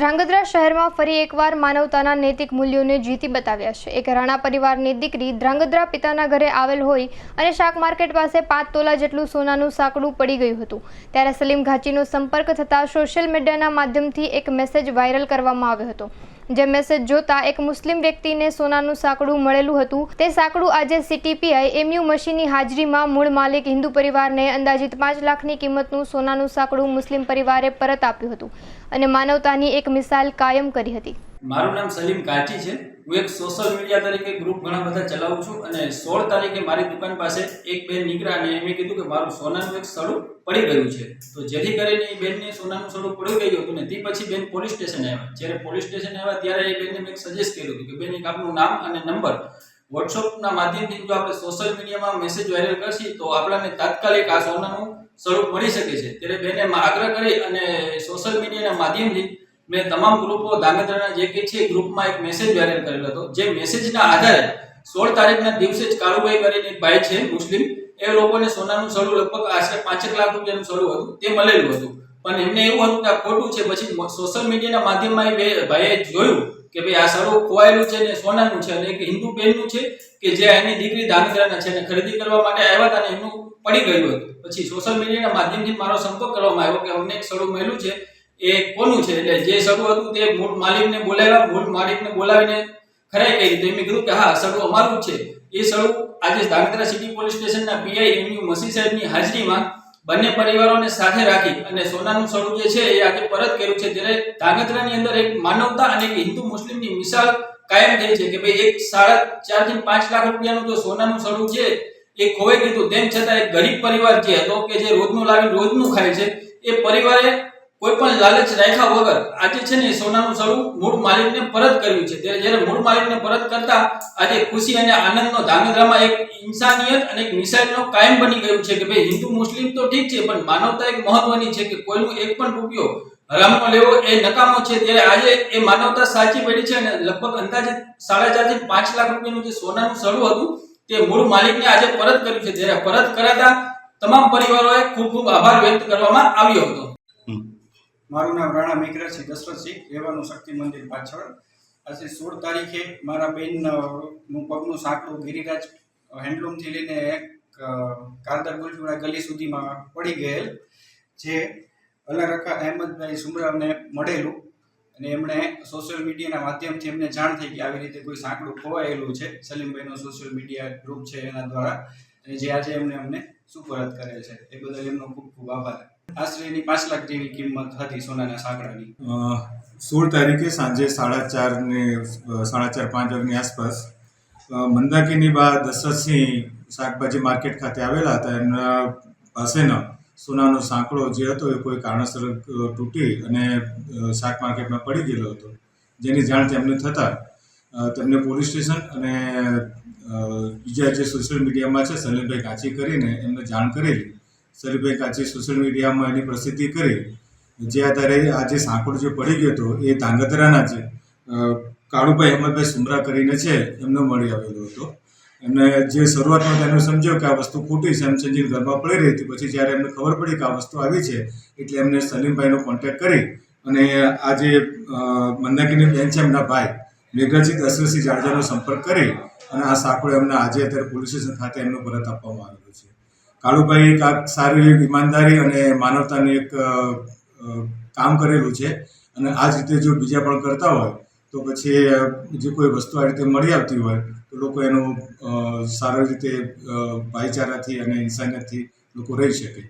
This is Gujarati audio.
ધ્રાંગધ્રા શહેરમાં ફરી એકવાર માનવતાના નૈતિક મૂલ્યોને જીતી બતાવ્યા છે. એક રાણા પરિવારની દીકરી ધ્રાંગધ્રા પિતાના ઘરે આવેલ હોય અને શાક માર્કેટ પાસે પાંચ તોલા જેટલું સોનાનું સાંકડું પડી ગયું હતું. ત્યારે સલીમ ઘાચીનો સંપર્ક થતાં સોશિયલ મીડિયાના માધ્યમથી એક મેસેજ વાયરલ કરવામાં આવ્યો હતો. જે મેસેજ જોતા એક મુસ્લિમ વ્યક્તિને સોનાનું સાંકડું મળેલું હતું. તે સાંકડું આજે સીટીપીઆઈ એમયુ મશીનની હાજરીમાં મૂળ માલિક હિન્દુ પરિવારને અંદાજિત પાંચ લાખની કિંમતનું સોનાનું સાંકડું મુસ્લિમ પરિવારે પરત આપ્યું હતું અને માનવતાની એક મિસાલ કાયમ કરી હતી. મારું નામ સલીમ કાચી છે. હું એક સોશિયલ મીડિયા તરીકે ગ્રુપ ઘણા બધા ચલાવું છું અને સોળ તારીખે મારી દુકાન પાસે એક બેન નીકળ્યા અને એમણે કીધું કે મારું સોનાનું એક સડું પડી ગયું છે. તો જેથી કરીને એ બેનને સોનાનું સડું પડી ગયું હતું ને તે પછી બેન પોલીસ સ્ટેશન આવ્યા. જ્યારે પોલીસ સ્ટેશન આવ્યા ત્યારે એ બેનને મેં સજેસ્ટ કર્યું હતું કે બેન એક આપનું નામ અને નંબર વોટ્સઅપના માધ્યમથી જો આપણે સોશિયલ મીડિયામાં મેસેજ વાયરલ કરશી તો આપણને તાત્કાલિક આ સોનાનું સ્વરૂપ મળી શકે છે. ત્યારે બેને આગ્રહ કરી અને સોશિયલ મીડિયાના માધ્યમથી મેં તમામ ગ્રુપો દાંગેદ્રાના જે કે છે ગ્રુપમાં એક મેસેજ વાયરલ કરેલો હતો. જે મેસેજના આધારે સોળ તારીખના દિવસે જ કાળુભાઈ કરીને એક ભાઈ છે, મુસ્લિમ. એ લોકોને સોનાનું સળું લગભગ આશરે પાંચેક લાખ રૂપિયાનું સળું હતું. તે મળેલું હતું. પણ એમને એવું હતું કે આ ખોટું છે. પછી સોશિયલ મીડિયાના માધ્યમમાં એ ભાઈએ જોયું કે ભાઈ આ સળું ખોવાયેલું છે ને સોનાનું છે અને એક હિન્દુ બેનનું છે કે જે એની દીકરી દાંગેદ્રાના છે અને ખરીદી કરવા માટે આવ્યા હતા અને એમનું પડી ગયું હતું. પછી સોશિયલ મીડિયાના માધ્યમથી મારો સંપર્ક કરવામાં આવ્યો કે અમને એક સળું મળ્યું છે. એ કોનું છે? એટલે જે સગું હતું તે મૂળ માલિકને બોલાવ્યા, મૂળ માલિકને બોલાવીને ખરાઈ કહી તો એમને કીધું કે હા સગું અમારું જ છે. એ સડું આજે ધાંગધ્રા સિટી પોલીસ સ્ટેશનના પીઆઈ એમયુ મસી સાહેબની હાજરીમાં બંને પરિવારોને સાથે રાખી અને સોનાનું સડું જે છે એ આજે પરત કર્યું છે. ત્યારે ધાંગધ્રાની અંદર એક માનવતા અને એક હિન્દુ મુસ્લિમની મિસાલ કાયમ થઈ છે કે ભાઈ એક સાડા ચારથી પાંચ લાખ રૂપિયાનું જો સોનાનું સડું છે એ ખોવાઈ ગયું તેમ છતાં એક ગરીબ પરિવાર જે હતો કે જે રોજનું લાવી રોજનું ખાય છે, એ પરિવારે કોઈ પણ લાલચ રાખ્યા વગર આજે છે ને સોનાનું સડું મૂળ માલિકને પરત કર્યું છે. ત્યારે જ્યારે મૂળ માલિકને પરત કરતા આજે ખુશી અને આનંદનો ધાંગધ્રામાં એક ઇન્સાનિયત અને એક મિસાઇલનો કાયમ બની ગયું છે કે ભાઈ હિન્દુ મુસ્લિમ તો ઠીક છે, પણ માનવતા એક મહત્વની છે કે કોઈનું એક પણ રૂપિયો હરામનો લેવો એ નકામો છે. ત્યારે આજે એ માનવતા સાચી પડી છે અને લગભગ અંદાજે સાડા ચારથી પાંચ લાખ રૂપિયાનું જે સોનાનું સળું હતું તે મૂળ માલિકને આજે પરત કર્યું છે. જ્યારે પરત કરાતા તમામ પરિવારોએ ખૂબ ખૂબ આભાર વ્યક્ત કરવામાં આવ્યો હતો. મારું નામ રાણા મેઘરાજસિંહ દશરથસિંહ રહેવાનું શક્તિ મંદિર પાછળ. આજે સોળ તારીખે મારા બેનનું પગનું સાંકડું ગિરિરાજ હેન્ડલૂમથી લઈને કારદર ગુલચુડા ગલી સુધીમાં પડી ગયેલ, જે અલારખા અહેમદભાઈ સુમરાને મળેલું. અને એમણે સોશિયલ મીડિયાના માધ્યમથી એમને જાણ થઈ કે આવી રીતે કોઈ સાંકડું ખોવાયેલું છે. સલીમભાઈનો સોશિયલ મીડિયા ગ્રુપ છે એના દ્વારા. અને જે આજે એમને અમને સુપરત કરેલ છે. એ બદલ એમનો ખૂબ ખૂબ આભાર. આશરે એની પાંચ લાખ જેવી કિંમત હતી સોનાના સાંકળાની. સોળ તારીખે સાંજે સાડા ચાર ને સાડા ચાર પાંચ વાગની આસપાસ મંદાકીની બા દશરથસિંહ શાકભાજી માર્કેટ ખાતે આવેલા હતા. એમના પાસેનો સોનાનો સાંકળો જે હતો એ કોઈ કારણસર તૂટી અને શાક માર્કેટમાં પડી ગયેલો હતો. જેની જાણ તેમને થતાં તેમને પોલીસ સ્ટેશન અને બીજા જે સોશિયલ મીડિયામાં છે સલીમભાઈ કાંચી કરીને એમને જાણ કરેલી. સલીમભાઈ કાચી સોશિયલ મીડિયામાં એની પ્રસિદ્ધિ કરી. જે આધારે આ જે સાંકળ જે પડી ગયો હતો, એ ધાંગધ્રાના છે કાળુભાઈ અહેમદભાઈ સુમરા કરીને છે, એમને મળી આવેલો હતો. એમને જે શરૂઆતમાં તેમને સમજ્યો કે આ વસ્તુ ખોટી છે એમ સંજીવ ઘરમાં પડી રહી હતી, પછી જ્યારે એમને ખબર પડી કે આ વસ્તુ આવી છે, એટલે એમને સલીમભાઈનો કોન્ટેક કરી અને આ જે મંદાકીની બેન છે એમના ભાઈ મેઘરાજી દશરથસિંહ જાડેજાનો સંપર્ક કરી અને આ સાંકળો એમને આજે અત્યારે પોલીસ સ્ટેશન ખાતે એમનો પરત આપવામાં આવેલો છે. કાળુભાઈ એક સારી એવી ઈમાનદારી અને માનવતાની એક કામ કરેલું છે અને આ જ રીતે જો બીજા પણ કરતા હોય, તો પછી જે કોઈ વસ્તુ આ રીતે મળી આવતી હોય, તો લોકો એનું સારી રીતે ભાઈચારાથી અને ઇન્સાનિયતથી લોકો રહી શકે.